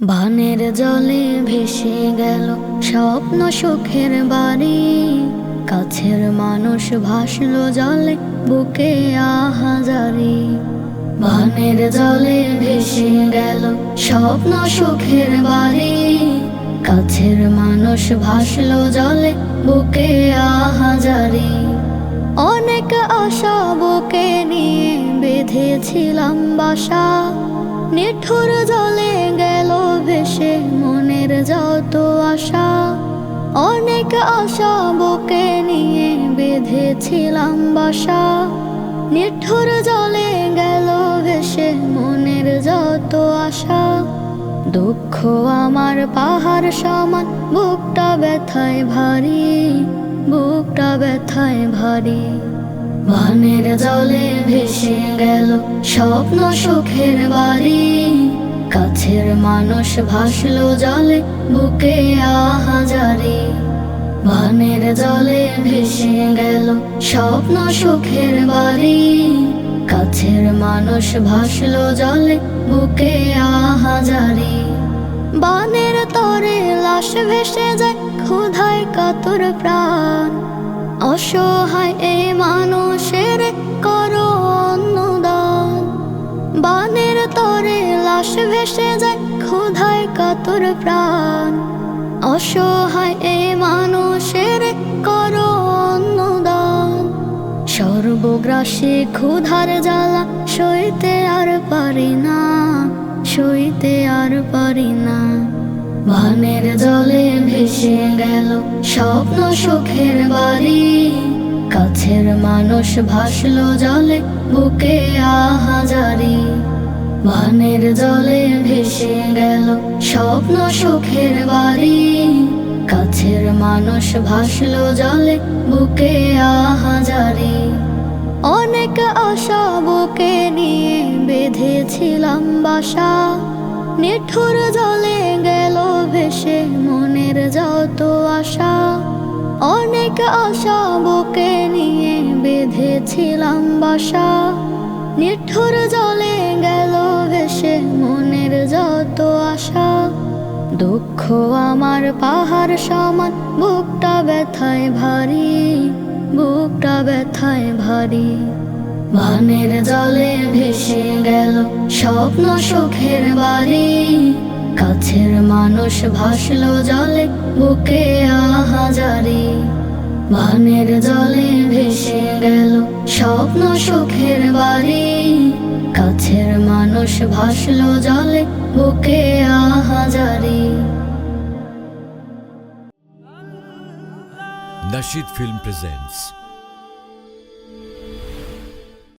বানের জলে ভেসে গেল স্বপ্ন সুখের বাড়ি। কাছের মানুষ ভাসলো জলে, বুকে আহাজারি। বানের জলে ভেসে গেল স্বপ্ন সুখের বাড়ি। কাছের মানুষ ভাসলো জলে, বুকে আহাজারি। অনেক আশা বুকে নিয়ে বেঁধেছিলাম বাসা। নিঠুর জলে গেল আশা অনেক আশা বুকে নিয়ে বেঁধেছিলাম বাসা। নিঠুর জলে গেল ভেসে মনের যত আশা। দুঃখ আমার পাহাড় সমান, বুকটা ব্যথায় ভারী, বুকটা ব্যথায় ভারী। বানের জলে ভেসে গেল স্বপ্ন সুখের বাড়ি। কাছের মানুষ ভাসলো জলে, বুকে আহাজারি। বানের জলে ভেসে গেল স্বপ্ন সুখের বাড়ি। কাছের মানুষ ভাসলো জলে, বুকে আহাজারি। বানের তরে লাশ ভেসে যায়, ক্ষুধায় কাতর প্রাণ। অসহায় এ মানুষের ভেসে যায় ক্ষুধায় কাতর প্রাণ। অসহায় এ মানুষের করো অন্নদান। সর্বগ্রাসী ক্ষুধার জ্বালা সইতে আর পারি না, সইতে আর পারি না। বানের জলে ভেসে গেল স্বপ্ন সুখের বাড়ি। কাছের মানুষ ভাসলো জলে বুকে আহাজারি। বানের জলে ভেসে গেল স্বপ্ন সুখের বাড়ি। কাছের মানুষ ভাসলো জলে, বুকে আহাজারি অনেক আশা বুকে নিয়ে বেঁধেছিলাম বাসা। নিঠুর জলে গেল ভেসে মনের যত আশা। অনেক আশা বুকে নিয়ে বেঁধেছিলাম বাসা। নিঠুর জলে ভেসে মনের যত আশা, দুঃখ আমার পাহাড় সমান, বুকটা ব্যথায় ভারী, বুকটা ব্যথায় ভারী। বানের জলে ভেসে গেল স্বপ্ন সুখের বাড়ি। কাছের মানুষ ভাসলো জলে, বুকে আহাজারি বানের জলে ভেসে গেল স্বপ্ন সুখের বাড়ি। মানুষ ভাসলো জলে বুকে আহাজারি Nashid Film presents